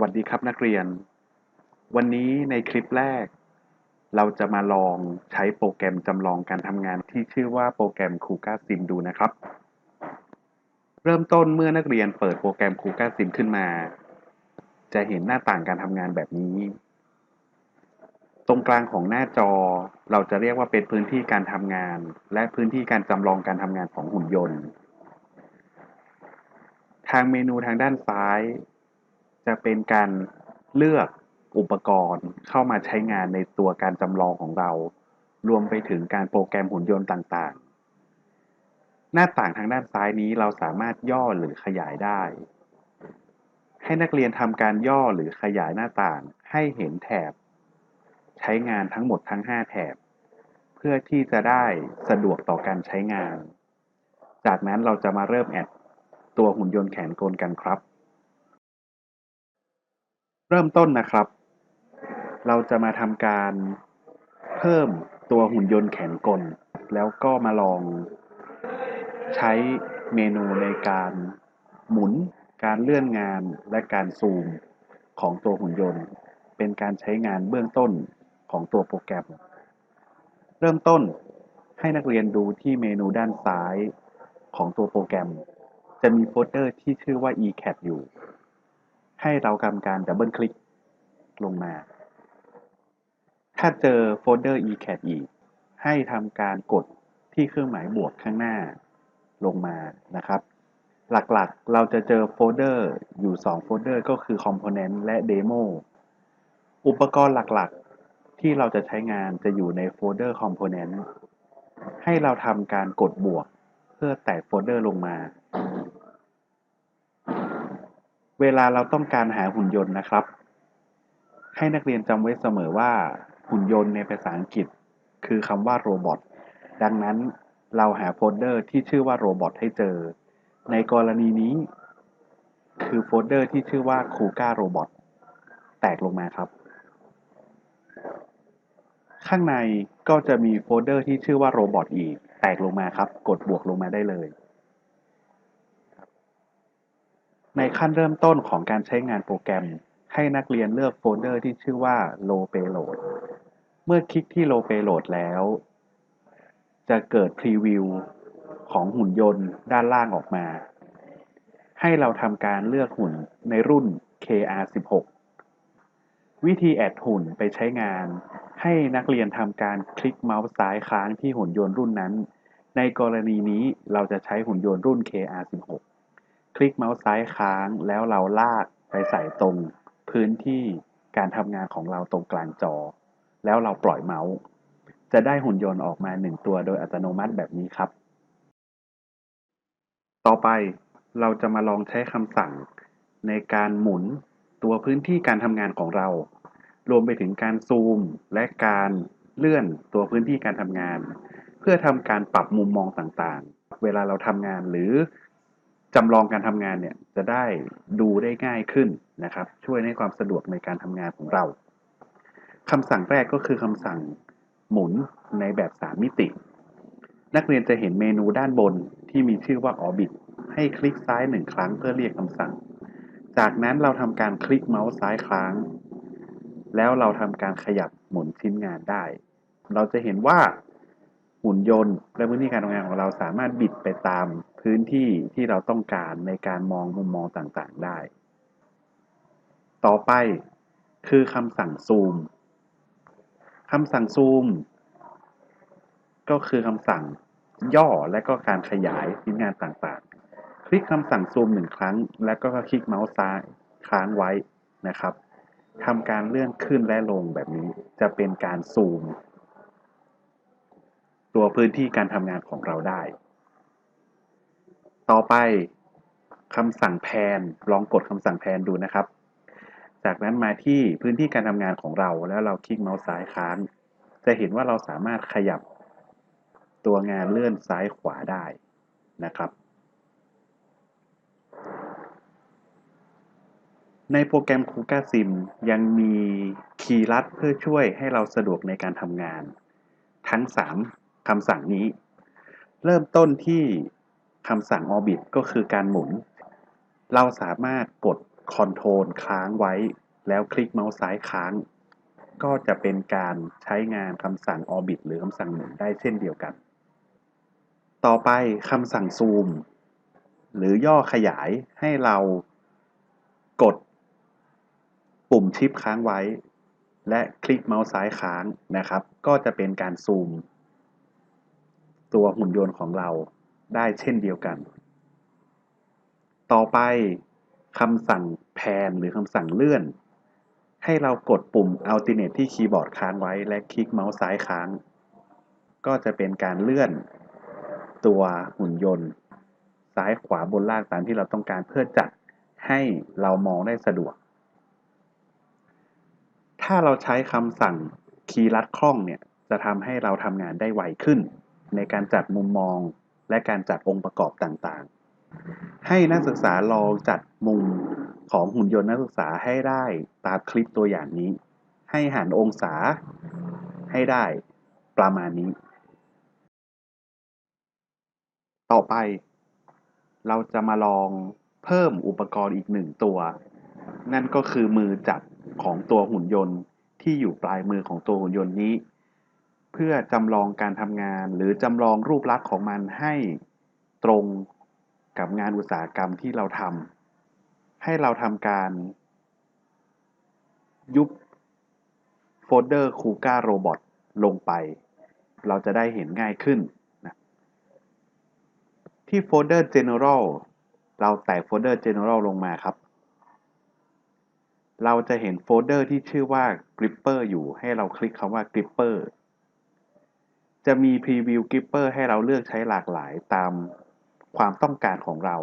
วัสดีครับนักเรียน วันนี้ในคลิปแรก เราจะมาลองใช้โปรแกรมจำลองการทำงานที่ชื่อว่าโปรแกรม Kuga Sim ดูนะครับ เริ่มต้นเมื่อนักเรียนเปิดโปรแกรม Kuga Sim ขึ้นมา จะเห็นหน้าต่างการทำงานแบบนี้ ตรงกลางของหน้าจอเราจะเรียกว่าเป็นพื้นที่การทำงาน และพื้นที่การจำลองการทำงานของหุ่นยนต์ ทางเมนูทางด้านซ้าย จะเป็นการเลือกอุปกรณ์เข้ามาใช้งานในตัวการจำลองของเรา รวมไปถึงการโปรแกรมหุ่นยนต์ต่างๆ หน้าต่างทางด้านซ้ายนี้เราสามารถย่อหรือขยายได้ ให้นักเรียนทำการย่อหรือขยายหน้าต่างให้เห็นแถบ ใช้งานทั้งหมดทั้ง 5 แถบ เพื่อที่จะได้สะดวกต่อการใช้งาน จากนั้นเราจะมาเริ่มแอดตัวหุ่นยนต์แขนกลกันครับ เริ่มต้นนะครับ เราจะมาทำการเพิ่มตัวหุ่นยนต์แขนกล แล้วก็มาลองใช้เมนูในการหมุน การเลื่อนงาน และการซูมของตัวหุ่นยนต์ เป็นการใช้งานเบื้องต้นของตัวโปรแกรม เริ่มต้นให้นักเรียนดูที่เมนูด้านซ้ายของตัวโปรแกรม จะมีโฟลเดอร์ที่ชื่อว่า ecat อยู่ ให้เราทำการดับเบิลคลิกลงมา ถ้าเจอโฟลเดอร์ ecat อีก ให้ทำการกดที่เครื่องหมายบวกข้างหน้าลงมานะครับ หลักๆเราจะเจอโฟลเดอร์อยู่ 2 โฟลเดอร์ก็คือ Component และ Demo อุปกรณ์หลักๆ ที่เราจะใช้งานจะอยู่ในโฟลเดอร์ Component ให้เราทำการกดบวกเพื่อแตกโฟลเดอร์ลงมา เวลาเราต้องการหาหุ่นยนต์นะครับ ให้นักเรียนจำไว้เสมอว่าหุ่นยนต์ในภาษาอังกฤษ คือคำว่าโรบอทดังนั้นเราหาโฟลเดอร์ที่ชื่อว่าโรบอทให้เจอ ในกรณีนี้ คือโฟลเดอร์ที่ชื่อว่า Kuga Robot แตกลงมาครับ ข้างในก็จะมีโฟลเดอร์ที่ชื่อว่า Robot อีก แตกลงมาครับ กดบวกลงมาได้เลย ในขั้นเริ่มต้นของการใช้งานโปรแกรม ให้นักเรียนเลือกโฟลเดอร์ที่ชื่อว่า Low Payload เมื่อคลิกที่ Low Payload แล้ว จะเกิดพรีวิวของหุ่นยนต์ด้านล่างออกมา ให้เราทำการเลือกหุ่นในรุ่น KR16 วิธีแอดหุ่นไปใช้งาน ให้นักเรียนทำการคลิกเมาส์ซ้ายค้างที่หุ่นยนต์รุ่นนั้น ในกรณีนี้เราจะใช้หุ่นยนต์รุ่น KR16 ลิกเมาส์ซ้ายค้างแล้วเราลากไปใส่ตรงพื้นที่การทำงานของเราตรงกลางจอ แล้วเราปล่อยเมาส์ จะได้หุ่นยนต์ออกมาหนึ่งตัวโดยอัตโนมัติแบบนี้ครับ ต่อไปเราจะมาลองใช้คำสั่งในการหมุนตัวพื้นที่การทำงานของเรา รวมไปถึงการซูมและการเลื่อนตัวพื้นที่การทำงาน เพื่อทำการปรับมุมมองต่างๆ เวลาเราทำงานหรือ จำลองการทำงานเนี่ยจะได้ดูได้ง่ายขึ้นนะครับ ช่วยในความสะดวกในการทำงานของเราคำสั่งแรกก็คือคำสั่งหมุนในแบบ 3 มิติ นักเรียนจะเห็นเมนูด้านบนที่มีชื่อว่า Orbit ให้คลิกซ้ายหนึ่งครั้งเพื่อเรียกคำสั่ง จากนั้นเราทำการคลิกเมาส์ซ้ายค้าง แล้วเราทำการขยับหมุนชิ้นงานได้ เราจะเห็นว่า หุ่นยนต์ และพื้นที่การทำงานของเราสามารถบิดไปตามพื้นที่ที่เราต้องการในการมองมุมมองต่างๆได้ ต่อไปคือคำสั่งซูมคำสั่งซูม ก็คือคำสั่งย่อและก็การขยายชิ้นงานต่างๆ คลิกคำสั่งซูมหนึ่งครั้ง แล้วก็คลิกเมาส์ซ้ายค้างไว้นะครับทำการเลื่อนขึ้นและลงแบบนี้จะเป็นการซูม ตัวพื้นที่การทำงานของเราได้ ต่อไปคำสั่งแพนลองกดคำสั่งแพนดูนะครับ จากนั้นมาที่พื้นที่การทำงานของเราแล้วเราคลิกเมาส์ซ้ายค้าง จะเห็นว่าเราสามารถขยับตัวงานเลื่อนซ้ายขวาได้นะครับ ในโปรแกรม Kuga Sim ยังมีคีย์ลัดเพื่อช่วยให้เราสะดวกในการทำงาน ทั้ง 3 คำสั่งนี้ เริ่มต้นที่คำสั่ง Orbit ก็คือการหมุน เราสามารถกดคอนโทรลค้างไว้ แล้วคลิกเมาส์ซ้ายค้าง ก็จะเป็นการใช้งานคำสั่ง Orbit หรือคำสั่งหมุนได้เช่นเดียวกัน ต่อไปคำสั่งซูม หรือย่อขยายให้เรากดปุ่มชิปค้างไว้ และคลิกเมาส์ซ้ายค้างนะครับ ก็จะเป็นการซูม ตัวหุ่นยนต์ของเราได้เช่นเดียวกัน ต่อไปคำสั่งแพนหรือคำสั่งเลื่อน ให้เรากดปุ่ม Alternate ที่คีย์บอร์ดค้างไว้และคลิกเมาส์ซ้ายค้าง ก็จะเป็นการเลื่อน ตัวหุ่นยนต์ ซ้ายขวาบนล่างตามที่เราต้องการเพื่อจัดให้เรามองได้สะดวก ถ้าเราใช้คำสั่งคีย์ลัดคล่องเนี่ย จะทำให้เราทำงานได้ไวขึ้น ในการจัดมุมมองและการจัดองค์ประกอบต่างๆ ให้นักศึกษาลองจัดมุมของหุ่นยนต์นักศึกษาให้ได้ตามคลิปตัวอย่างนี้ ให้หันองศาให้ได้ประมาณนี้ ต่อไป เราจะมาลองเพิ่มอุปกรณ์อีกหนึ่งตัว นั่นก็คือมือจับของตัวหุ่นยนต์ที่อยู่ปลายมือของตัวหุ่นยนต์นี้ เพื่อจำลองการทำงาน หรือจำลองรูปลักษณ์ของมันให้ตรงกับงานอุตสาหกรรมที่เราทำให้เราทำการยุบโฟลเดอร์คูก้าโรบอทลงไป เราจะได้เห็นง่ายขึ้นนะที่โฟลเดอร์ General เราแตกโฟลเดอร์ General ลงมาครับ เราจะเห็นโฟลเดอร์ที่ชื่อว่า Gripper อยู่ให้เราคลิกคำว่า Gripper จะมี Preview Gripper ให้เราเลือกใช้หลากหลายตามความต้องการของเรา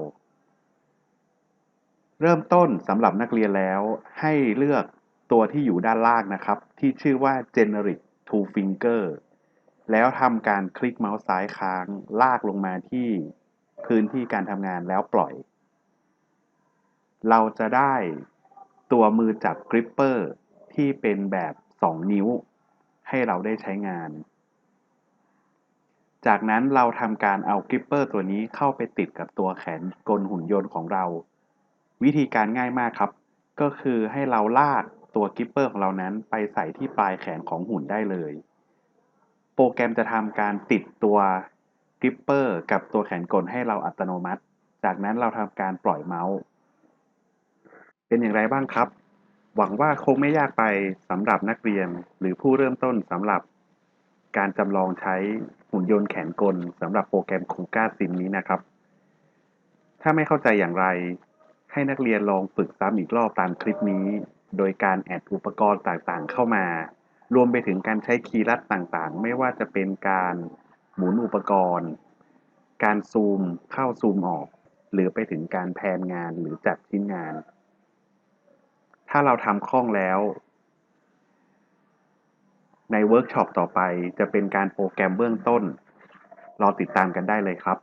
เริ่มต้นสำหรับนักเรียนแล้ว ให้เลือกตัวที่อยู่ด้านล่างนะครับ ที่ชื่อว่า Generic to Finger แล้วทำการคลิกเมาส์ซ้ายค้างลากลงมาที่พื้นที่การทำงานแล้วปล่อย เราจะได้ตัวมือจับกริปเปอร์ที่เป็นแบบ 2 นิ้ว ให้เราได้ใช้งาน จากนั้นเราทำการเอากริปเปอร์ตัวนี้เข้าไปติดกับตัวแขนกลหุ่นยนต์ของเรา วิธีการง่ายมากครับ ก็คือให้เราลากตัวกริปเปอร์ของเรานั้นไปใส่ที่ปลายแขนของหุ่นได้เลย โปรแกรมจะทำการติดตัวกริปเปอร์กับตัวแขนกลให้เราอัตโนมัติ จากนั้นเราทำการปล่อยเมาส์ เป็นอย่างไรบ้างครับ หวังว่าคงไม่ยากไปสำหรับนักเรียนหรือผู้เริ่มต้นสำหรับ การจำลองใช้หุ่นยนต์แขนกลสำหรับโปรแกรมคูก้าซิมนี้นะครับ ถ้าไม่เข้าใจอย่างไร ให้นักเรียนลองฝึกซ้ำอีกรอบตามคลิปนี้ โดยการแอดอุปกรณ์ต่างๆ เข้ามา รวมไปถึงการใช้คีย์ลัดต่างๆ ไม่ว่าจะเป็นการหมุนอุปกรณ์ การซูมเข้าซูมออก หรือไปถึงการแพนงานหรือจัดชิ้นงาน ถ้าเราทำคล่องแล้ว ในเวิร์กช็อปต่อไปจะเป็นการโปรแกรมเบื้องต้น รอติดตามกันได้เลยครับ